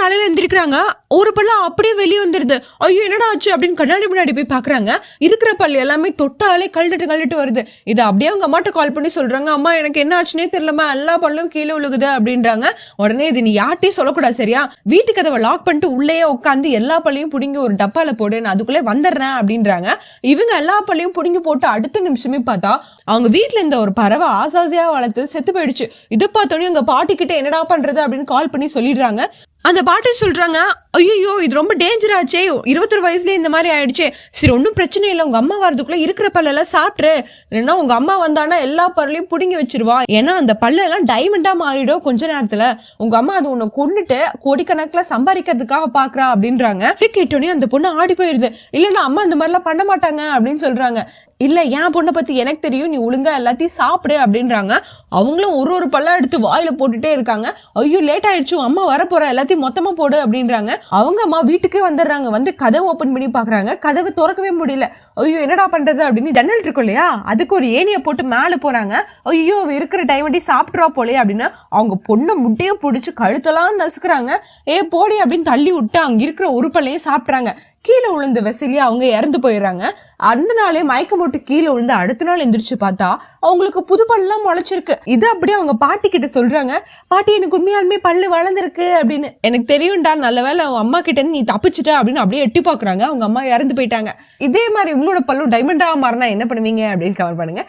காலையில் எந்திரிக்கிறாங்க. ஒரு பல்லு அப்படியே வெளியே வந்துடுது ஐயோ என்னடா ஆச்சு அப்படின்னு கண்ணாடி முன்னாடி போய் பாக்குறாங்க. இருக்கிற பல் எல்லாமே தொட்டாலே கழுட்டு கழுட்டு வருது. இது அப்படியே அவங்க அம்மாட்ட கால் பண்ணி சொல்றாங்க. அம்மா எனக்கு என்ன ஆச்சுனே தெரியலமா எல்லா பல்லும் கீழே விழுகுது அப்படின்றாங்க. உடனே இது நீ யார்ட்டையும் சொல்லக்கூடாது சரியா? வீட்டு கதவை லாக் பண்ணிட்டு உள்ளேயே உட்காந்து எல்லா பல்லையும் பிடிங்கி ஒரு டப்பாவில் போடு நான் அதுக்குள்ளே வந்துடுறேன் அப்படின்றாங்க. இவங்க எல்லா பல்லையும் பிடிங்கி போட்டு அடுத்த நிமிஷமே பார்த்தா அவங்க வீட்டில் இருந்த ஒரு பறவை ஆசாசியாக வளர்த்து செத்து போயிடுச்சு. இதை பார்த்தோன்னே எங்கள் பாட்டிக்கிட்ட என்னடா பண்றது அப்படின்னு கால் பண்ணி சொல்லிடுறாங்க. அந்த பாட்டு சொல்கிறாங்க ஐயோ இது ரொம்ப டேஞ்சர் ஆச்சே. இருபத்தொரு வயசுலேயே இந்த மாதிரி ஆயிடுச்சு. சரி ஒன்றும் பிரச்சனை இல்லை. உங்கள் அம்மா வரதுக்குள்ளே இருக்கிற பல்லெல்லாம் சாப்பிட்ரு இல்லைன்னா உங்கள் அம்மா வந்தானா எல்லா பல்லையும் பிடுங்கி வச்சிருவா. ஏன்னா அந்த பல்லெல்லாம் டைமண்டாக மாறிடும் கொஞ்ச நேரத்தில். உங்கள் அம்மா அது உன்னை கொண்டுட்டு கோடிக்கணக்கில் சம்பாதிக்கிறதுக்காக பார்க்குறா அப்படின்றாங்க. கேட்டோடனே அந்த பொண்ணு ஆடி போயிடுது இல்லைன்னா அம்மா இந்த மாதிரிலாம் பண்ண மாட்டாங்க அப்படின்னு சொல்கிறாங்க இல்லை என் பொண்ணை பற்றி எனக்கு தெரியும் நீ ஒழுங்காக எல்லாத்தையும் சாப்பிடு அப்படின்றாங்க. அவங்களும் ஒரு ஒரு பல்லா எடுத்து வாயில் போட்டுட்டே இருக்காங்க. ஐயோ லேட் ஆயிடுச்சு அம்மா வரப்போகிற எல்லாத்தையும் மொத்தமாக போடு அப்படின்றாங்க. அவங்க அம்மா வீட்டுக்கே வந்துடுறாங்க வந்து கதவை ஓப்பன் பண்ணி பார்க்குறாங்க. கதவை திறக்கவே முடியல. ஐயோ என்னடா பண்ணுறது அப்படின்னு ஜன்னல் இருக்கும் இல்லையா? அதுக்கு ஒரு ஏணியை போட்டு மேலே போகிறாங்க ஐயோ அவ இருக்கிற டைம் வண்டி சாப்பிட்றா போலே அப்படின்னு அவங்க பொண்ணை முட்டையை பிடிச்சி கழுத்தெல்லாம் நசுக்கிறாங்க. ஏ போடி அப்படின்னு தள்ளி விட்டு அங்கே இருக்கிற பல்லையும் சாப்பிட்றாங்க. கீழே விழுந்த வெசிலியா அவங்க இறந்து போயிடுறாங்க. அந்த நாளே மயக்கம் போட்டு கீழே விழுந்து அடுத்த நாள் எந்திரிச்சு பார்த்தா அவங்களுக்கு புது பல்லாம் முளைச்சிருக்கு. இது அப்படியே அவங்க பாட்டி கிட்ட சொல்றாங்க. பாட்டி எனக்கு உண்மையாலுமே பல்லு வளர்ந்துருக்கு அப்படின்னு. எனக்கு தெரியும்டா நல்ல வேளை அவங்க அம்மா கிட்ட இருந்து நீ தப்பிச்சிட்ட அப்படின்னு அப்படியே எட்டி பாக்குறாங்க அவங்க அம்மா இறந்து போயிட்டாங்க. இதே மாதிரி உங்களோட பல்லும் டைமண்டா மாறினா என்ன பண்ணுவீங்க அப்படின்னு கவர் பண்ணுங்க.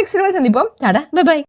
நெக்ஸ்ட் சந்திப்போம். Tata bye